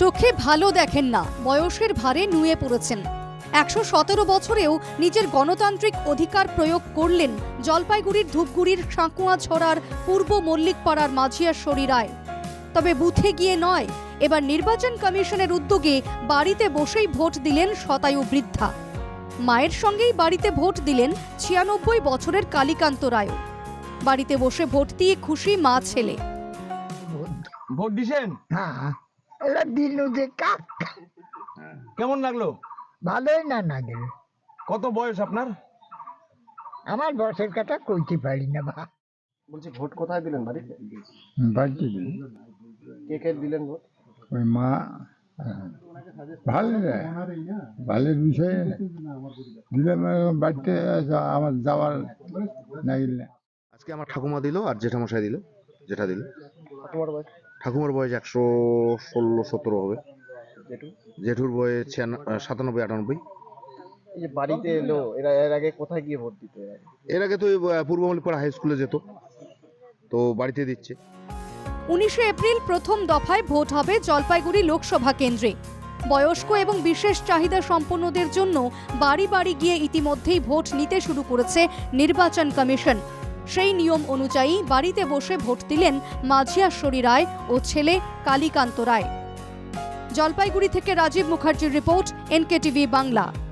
চোখে ভালো দেখেন না বয়সের ভারে নুয়ে পড়েছেন। একশো সতেরো বছরেও নিজের গণতান্ত্রিক অধিকার প্রয়োগ করলেন জলপাইগুড়ির ধূপগুড়ির সাঁকুয়া ছড়ার পূর্ব মল্লিকপাড়ার মাঝিয়াশ্বরী রায় তবে বুথে গিয়ে নয় এবার নির্বাচন কমিশনের উদ্যোগে বাড়িতে বসেই ভোট দিলেন শতায়ু বৃদ্ধা। মায়ের সঙ্গেই বাড়িতে ভোট দিলেন ছিয়ানব্বই বছরের কালীকান্ত রায়ও বাড়িতে বসে ভোট দিয়ে খুশি মা ছেলে। ভোট দিছেন? হ্যাঁ। ওরা দিল যে কাক। কেমন লাগল? ভালোই না না কত বয়স আপনার? আমার বসের কথা কইতে পারি না বা। বলছি ভোট কোথায় দিলেন বাড়িতে? বাড়িতে দিই। কে কে দিলেন ভোট? ওই মা ভালো রে। ভালো বিষয় দিলাম বাড়িতে আমার যাওয়ার না। আজকে আমার ঠাকুমা দিল আর জেঠামশাই দিল জেঠা দিল। ঠাকুমার বয়স একশো ষোলো সতেরো হবে। জেঠুর বয়স ছিয়ান- সাতানব্বই আটানব্বই। এই যে বাড়িতে এলো এরা এর আগে কোথায় গিয়ে ভোট দিতে এর আগে? তো পূর্ব মল্লিকপাড়া হাই স্কুলে যেত। তো বাড়িতে দিচ্ছে। উনিশে এপ্রিল প্রথম দফায় ভোট হবে জলপাইগুড়ি লোকসভা কেন্দ্রে। বয়স্ক এবং বিশেষ চাহিদা সম্পন্নদের জন্য বাড়ি বাড়ি গিয়ে ইতিমধ্যেই ভোট নিতে শুরু করেছে নির্বাচন কমিশন। সেই নিয়ম অনুযায়ী বাড়িতে বসে ভোট দিলেন মাঝিয়াশ্বরী রায় ও ছেলে কালীকান্ত রায়। জলপাইগুড়ি থেকে রাজীব মুখার্জির রিপোর্ট, এনকেটিভি বাংলা।